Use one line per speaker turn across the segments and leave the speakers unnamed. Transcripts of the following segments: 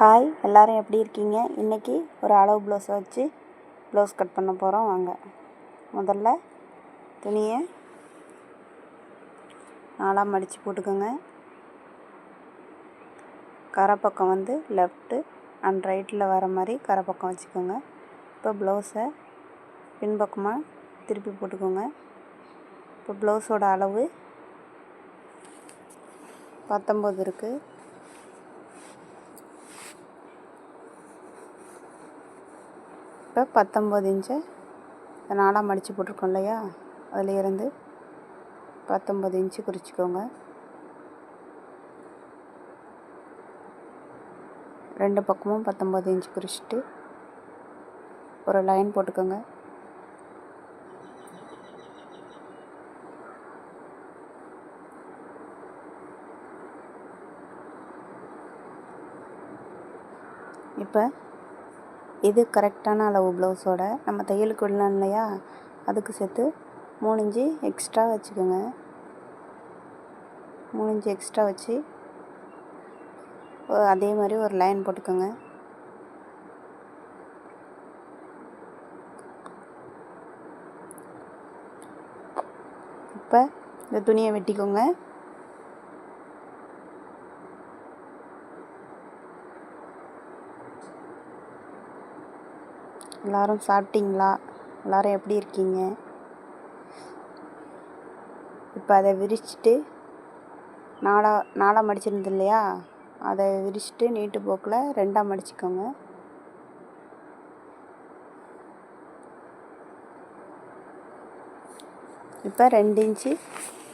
Hi எல்லோரும் எப்படி இருக்கீங்க? இன்றைக்கி ஒரு அளவு ப்ளவுஸை வச்சு ப்ளவுஸ் கட் பண்ண போகிறோம் வாங்க. முதல்ல துணியை நாலாக மடித்து போட்டுக்கோங்க. கரை பக்கம் வந்து லெஃப்ட்டு அண்ட் ரைட்டில் வர மாதிரி கரை பக்கம் வச்சுக்கோங்க. இப்போ ப்ளவுஸை பின்பக்கமாக திருப்பி போட்டுக்கோங்க. இப்போ ப்ளவுஸோட அளவு பத்தொம்போது இருக்குது இப்போ பத்தொம்பது இன்ச்சை. நாலாக மடித்து போட்டிருக்கோம் இல்லையா? அதில் இருந்து பத்தொம்பது இன்ச்சு குறிச்சிக்கோங்க. ரெண்டு பக்கமும் பத்தொம்பது இன்ச்சு குறிச்சிட்டு ஒரு லைன் போட்டுக்கோங்க. இப்போ இது கரெக்டான அளவு ப்ளவுஸோட. நம்ம தையலுக்கு விடலாம் இல்லையா? அதுக்கு சேர்த்து மூணு இஞ்சி எக்ஸ்ட்ரா வச்சுக்கோங்க. மூணு இஞ்சி எக்ஸ்ட்ரா வச்சு அதே மாதிரி ஒரு லைன் போட்டுக்கோங்க. இப்போ இந்த துணியை வெட்டிக்கோங்க. எல்லோரும் சாப்பிட்டீங்களா? எல்லோரும் எப்படி இருக்கீங்க? இப்போ அதை விரிச்சிட்டு நாளாக நாலாக மடிச்சிருந்தது இல்லையா? அதை விரிச்சிட்டு நீட்டு போக்கில் ரெண்டாக மடிச்சுக்கோங்க. இப்போ ரெண்டு இன்ச்சு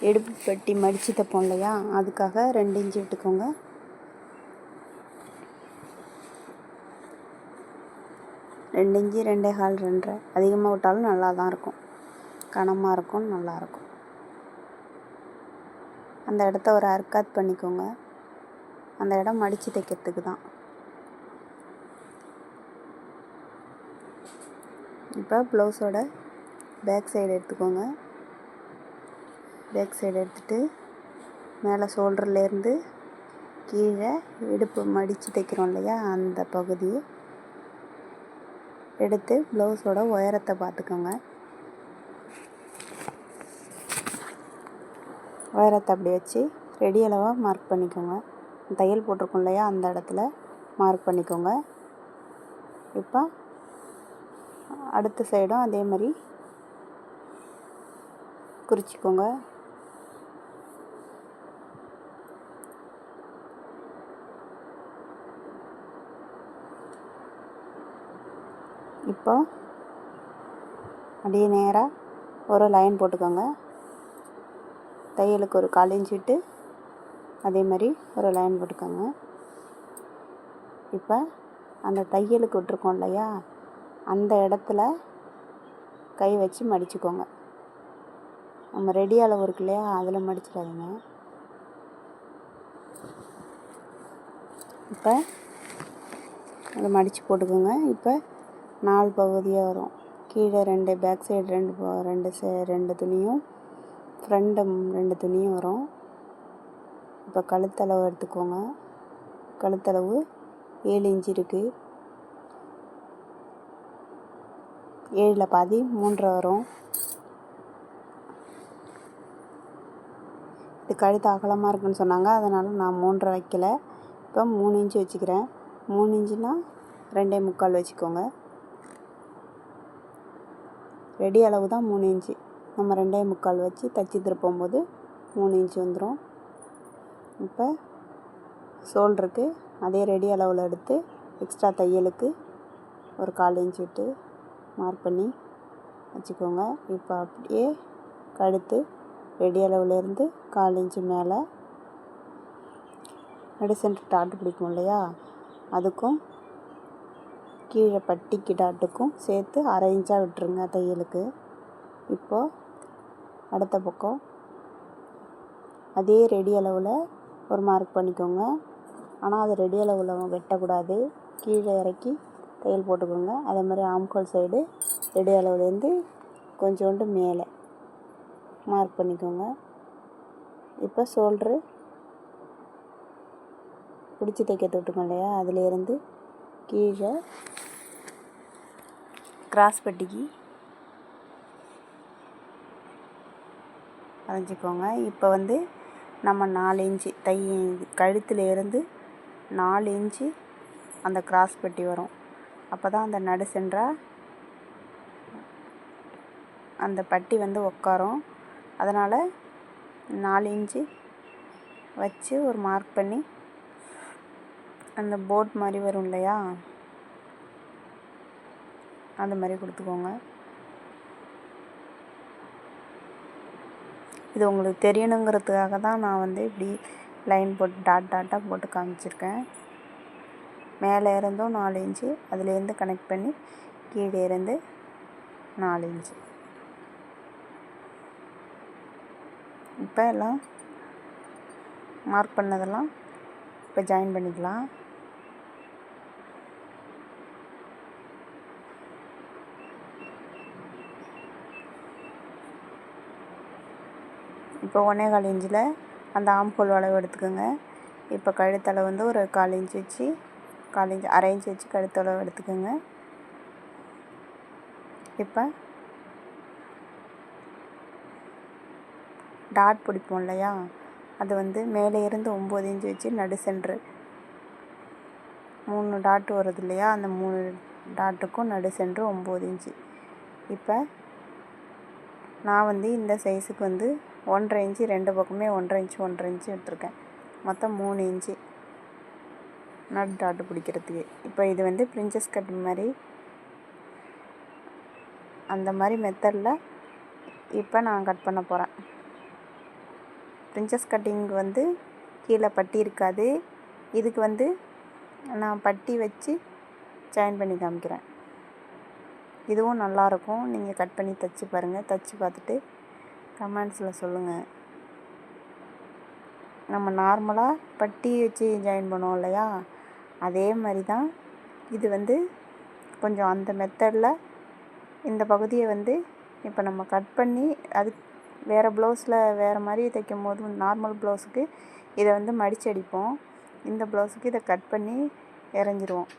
இடுப்பு பெட்டி மடித்து தைப்போம் இல்லையா அதுக்காக ரெண்டு இன்ச்சு விட்டுக்கோங்க ரெண்டு இஞ்சி ரெண்டே கால் ரெண்டரை. அதிகமாக விட்டாலும் நல்லா தான் இருக்கும் கனமாக இருக்கும். நல்லாயிருக்கும் அந்த இடத்த ஒரு அர்க்காத் பண்ணிக்கோங்க. அந்த இடம் மடித்து தைக்கிறதுக்கு தான் இப்போ ப்ளவுஸோட பேக் சைடு எடுத்துக்கோங்க. பேக் சைடு எடுத்துகிட்டு மேலே ஷோல்டர்லேருந்து கீழே இடுப்பு மடித்து தைக்கிறோம் இல்லையா? அந்த பகுதியை. எடுத்து ப்ளவுஸோட உயரத்தை பார்த்துக்கோங்க. உயரத்தை அப்படி வச்சு ரெடி அளவாக மார்க் பண்ணிக்கோங்க. தையல் போட்டிருக்கோம் இல்லையா அந்த இடத்துல மார்க் பண்ணிக்கோங்க. இப்போ அடுத்த சைடும் அதே மாதிரி குறிச்சிக்கோங்க. இப்போ அப்படியே நேராக ஒரு லைன் போட்டுக்கோங்க. தையலுக்கு ஒரு கால் விட்டு அதே மாதிரி ஒரு லைன் போட்டுக்கோங்க. இப்போ அந்த தையலுக்கு விட்டுருக்கோம் இல்லையா? அந்த இடத்துல கை வச்சு மடிச்சுக்கோங்க. நம்ம ரெடி அளவு இருக்கு இல்லையா? அதில் மடிச்சிடாதீங்க. இப்போ அதை மடித்து போட்டுக்கோங்க. இப்போ நாலு பகுதியாக வரும். கீழே ரெண்டு பேக் சைடு ரெண்டு ரெண்டு சே ரெண்டு துணியும் ஃப்ரண்ட்டு ரெண்டு துணியும் வரும். இப்போ கழுத்தளவு எடுத்துக்கோங்க. கழுத்தளவு ஏழு இன்ச்சு இருக்குது ஏழில் பாதி மூன்றரை வரும். இது கழுத்து அகலமாக இருக்குன்னு சொன்னாங்க. அதனால் நான் மூன்றரை வைக்கல. இப்போ மூணு இன்ச்சு வச்சுக்கிறேன். மூணு இன்ச்சுனால் ரெண்டே முக்கால் வச்சுக்கோங்க. ரெடி அளவு தான் மூணு இன்ச்சு. நம்ம ரெண்டே முக்கால் வச்சு தைச்சி திருப்பும்போது மூணு இன்ச்சு வந்துடும் இப்போ ஷோல்டருக்கு அதே ரெடி அளவில் எடுத்து எக்ஸ்ட்ரா தையலுக்கு ஒரு கால் இன்ச்சு விட்டு மார்க் பண்ணி வச்சுக்கோங்க. இப்போ அப்படியே கழுத்து ரெடி அளவுலேருந்து கால் இன்ச்சு மேலே மெடிசன் டாட்டு பிடிக்கும் இல்லையா? அதுக்கும் கீழே பட்டி கிடாட்டுக்கும் சேர்த்து அரை இன்ச்சாக விட்டுருங்க தையலுக்கு. இப்போது அடுத்த பக்கம் அதே ரெடி அளவில் ஒரு மார்க் பண்ணிக்கோங்க. ஆனால் அது ரெடி அளவில் வெட்டக்கூடாது. கீழே இறக்கி தையல் போட்டுக்கோங்க. அதே மாதிரி ஆம்கோல் சைடு ரெடி அளவுலேருந்து கொஞ்சோண்டு மேலே மார்க் பண்ணிக்கோங்க. இப்போ ஷோல்ட்ரு பிடிச்சி தைக்க தொட்டுக்கோம் இல்லையா? அதிலேருந்து கீழே கிராஸ் பட்டிக்கு வரைஞ்சிக்கோங்க இப்போ வந்து நம்ம நாலு இன்ச்சு தை கழுத்தில் இருந்து நாலு இன்ச்சு அந்த கிராஸ் பட்டி வரும். அப்போ தான் அந்த நடு சென்றால் அந்த பட்டி வந்து உட்காரும் அதனால் நாலு இன்ச்சு வச்சு ஒரு மார்க் பண்ணி அந்த போட் மாதிரி வரும் இல்லையா? அந்த மாதிரி கொடுத்துக்கோங்க. இது உங்களுக்கு தெரியணுங்கிறதுக்காக தான் நான் வந்து இப்படி லைன் போட்டு டாட் டாட்டாக போட்டு காமிச்சிருக்கேன். மேலே இருந்தும் நாலு இன்ச்சு அதுலேருந்து கனெக்ட் பண்ணி கீழே இருந்து நாலு இன்ச்சு. இப்போ எல்லாம் மார்க் பண்ணதெல்லாம் இப்போ ஜாயின் பண்ணிக்கலாம். இப்போ ஒன்றே கால் இன்ச்சில் அந்த ஆம்கோல் அளவு எடுத்துக்கோங்க. இப்போ கழுத்தளவு வந்து ஒரு கால் இன்ச் வச்சு கால் இன்ச் அரை இன்ச் வச்சு கழுத்தளவு எடுத்துக்கோங்க. இப்போ டாட் பிடிப்போம் இல்லையா? அது வந்து மேலே இருந்து ஒம்பது இன்ச் வச்சு நடு சென்ட்ரு மூணு டாட் வருது இல்லையா? அந்த மூணு டாட்டுக்கும் நடு சென்ட்ரு ஒம்பது இன்ச்சு. இப்போ நான் வந்து இந்த சைஸுக்கு வந்து ஒன்றரை இன்ச்சு ரெண்டு பக்கமே ஒன்றரை இன்ச்சு ஒன்றரை இன்ச்சு எடுத்திருக்கேன். மொத்தம் மூணு இன்ச்சு. நட் டாட்டு பிடிக்கிறதுக்கு. இப்போ இது வந்து பிரிஞ்சஸ் கட் மாதிரி அந்த மாதிரி மெத்தடில் இப்போ நான் கட் பண்ண போகிறேன் பிரிஞ்சஸ் கட்டிங் வந்து கீழே பட்டி இருக்காது. இதுக்கு வந்து நான் பட்டி வச்சு ஜாயின் பண்ணி காமிக்கிறேன். இதுவும் நல்லாயிருக்கும் நீங்கள் கட் பண்ணி தைச்சி பாருங்கள் தைச்சி பார்த்துட்டு கமெண்ட்ஸில் சொல்லுங்கள் நம்ம நார்மலாக பட்டி வச்சு ஜாயின் பண்ணுவோம் இல்லையா? அதே மாதிரி தான் இது வந்து கொஞ்சம் அந்த மெத்தடில் இந்த பகுதியை வந்து இப்போ நம்ம கட் பண்ணி அது வேறு ப்ளவுஸில் வேறு மாதிரி தைக்கும் போது நார்மல் ப்ளவுஸுக்கு இதை வந்து மடித்து அடிப்போம். இந்த ப்ளவுஸுக்கு இதை கட் பண்ணி இறஞ்சிருவோம்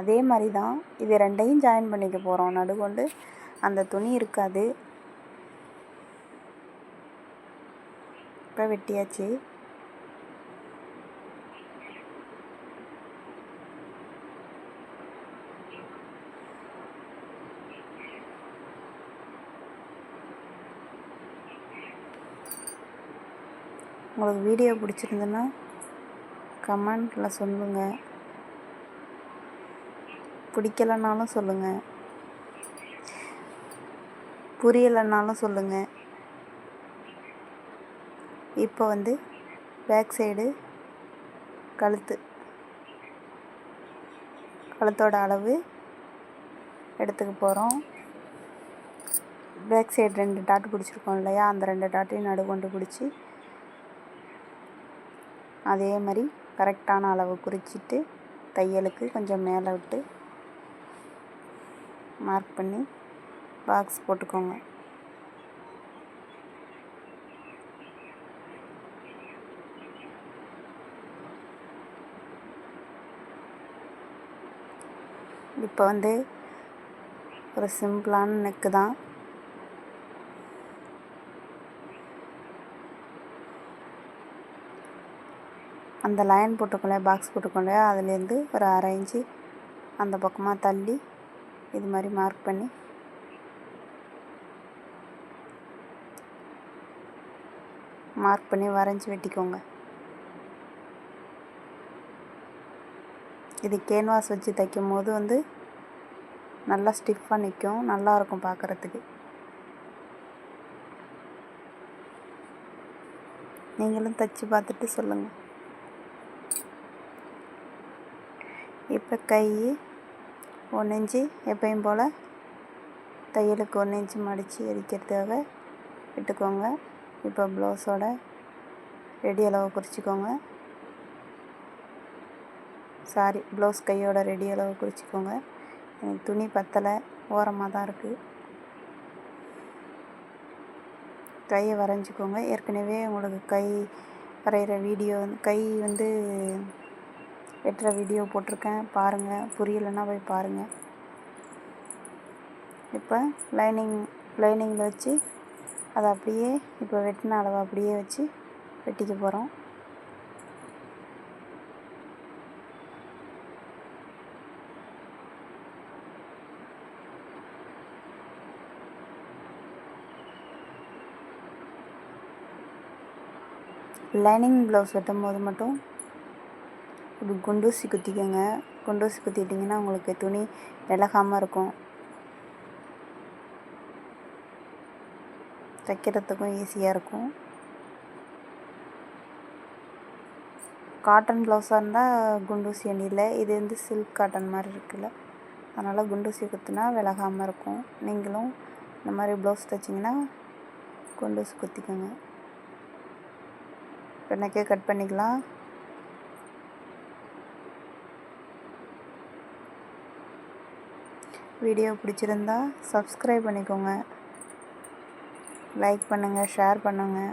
அதே மாதிரி தான் இது ரெண்டையும் ஜாயின் பண்ணிக்க போகிறோம் நடுகொண்டு அந்த துணி இருக்காது. இப்போ வெட்டியாச்சு. உங்களுக்கு வீடியோ பிடிச்சிருந்துன்னா கமெண்டில் சொல்லுங்கள் பிடிக்கலனாலும் சொல்லுங்கள் புரியலைன்னாலும் சொல்லுங்கள் இப்போ வந்து பேக் சைடு கழுத்து. கழுத்தோட அளவு எடுத்துக்க போகிறோம் பேக் சைடு ரெண்டு டாட் பிடிச்சிருக்கோம் இல்லையா? அந்த ரெண்டு டாட்டையும் நடு கொண்டு பிடிச்சி அதே மாதிரி கரெக்டான அளவு குறிச்சிட்டு தையலுக்கு கொஞ்சம் மேலே விட்டு மார்க் பண்ணி பாக்ஸ் போட்டுக்கோங்க. இப்போ வந்து ஒரு சிம்பிளான நெக்கு தான். அந்த லைன் போட்டுக்கொள்ள பாக்ஸ் போட்டுக்கொள்ள அதுலேருந்து ஒரு அரை இன்ச்சு அந்த பக்கமாக தள்ளி இது மாதிரி மார்க் பண்ணி. மார்க் பண்ணி வரைஞ்சி வெட்டிக்கோங்க. இது கேன்வாஸ் வச்சு தைக்கும் போது வந்து நல்லா ஸ்டிஃபாக நிற்கும் நல்லாயிருக்கும் பார்க்குறதுக்கு நீங்களும் தைச்சி பார்த்துட்டு சொல்லுங்கள் இப்போ கை ஒன்று இன்ச்சு எப்பயும் போல் தையலுக்கு ஒன்று இன்ச்சு மடித்து எரிக்கிறதுக்காக விட்டுக்கோங்க. இப்போ ப்ளவுஸோட ரெடி அளவு குறிச்சிக்கோங்க. சாரி ப்ளவுஸ் கையோட ரெடி அளவு குறிச்சிக்கோங்க. எனக்கு துணி பத்தலை ஓரமாக தான் இருக்குது கையை வரைஞ்சிக்கோங்க. ஏற்கனவே உங்களுக்கு கை வரைகிற வீடியோ வந்து கை வந்து வெட்டுற வீடியோ போட்டிருக்கேன். பாருங்கள் புரியலைன்னா போய் பாருங்கள் இப்போ லைனிங் லைனிங்கில் வச்சு அதை அப்படியே இப்போ வெட்டின அளவை அப்படியே வச்சு வெட்டிக்க போகிறோம் லைனிங் ப்ளவுஸ் வெட்டும் போது மட்டும் இப்படி குண்டூசி குத்திக்கோங்க. குண்டூசி குத்திட்டிங்கன்னா உங்களுக்கு துணி விலகாமல் இருக்கும். தைக்கிறதுக்கும் ஈஸியாக இருக்கும். காட்டன் ப்ளவுஸாக இருந்தால் குண்டூசி அணியில். இது வந்து சில்க் காட்டன் மாதிரி இருக்குல்ல. அதனால் குண்டூசி குத்துனா விலகாமல் இருக்கும். நீங்களும் இந்த மாதிரி ப்ளவுஸ் தைச்சிங்கன்னா குண்டூசி குத்திக்கோங்க. பெண்ணக்கே கட் பண்ணிக்கலாம். வீடியோ பிடிச்சிருந்தா சப்ஸ்கிரைப் பண்ணிக்கோங்க. லைக் பண்ணுங்கள் ஷேர் பண்ணுங்கள்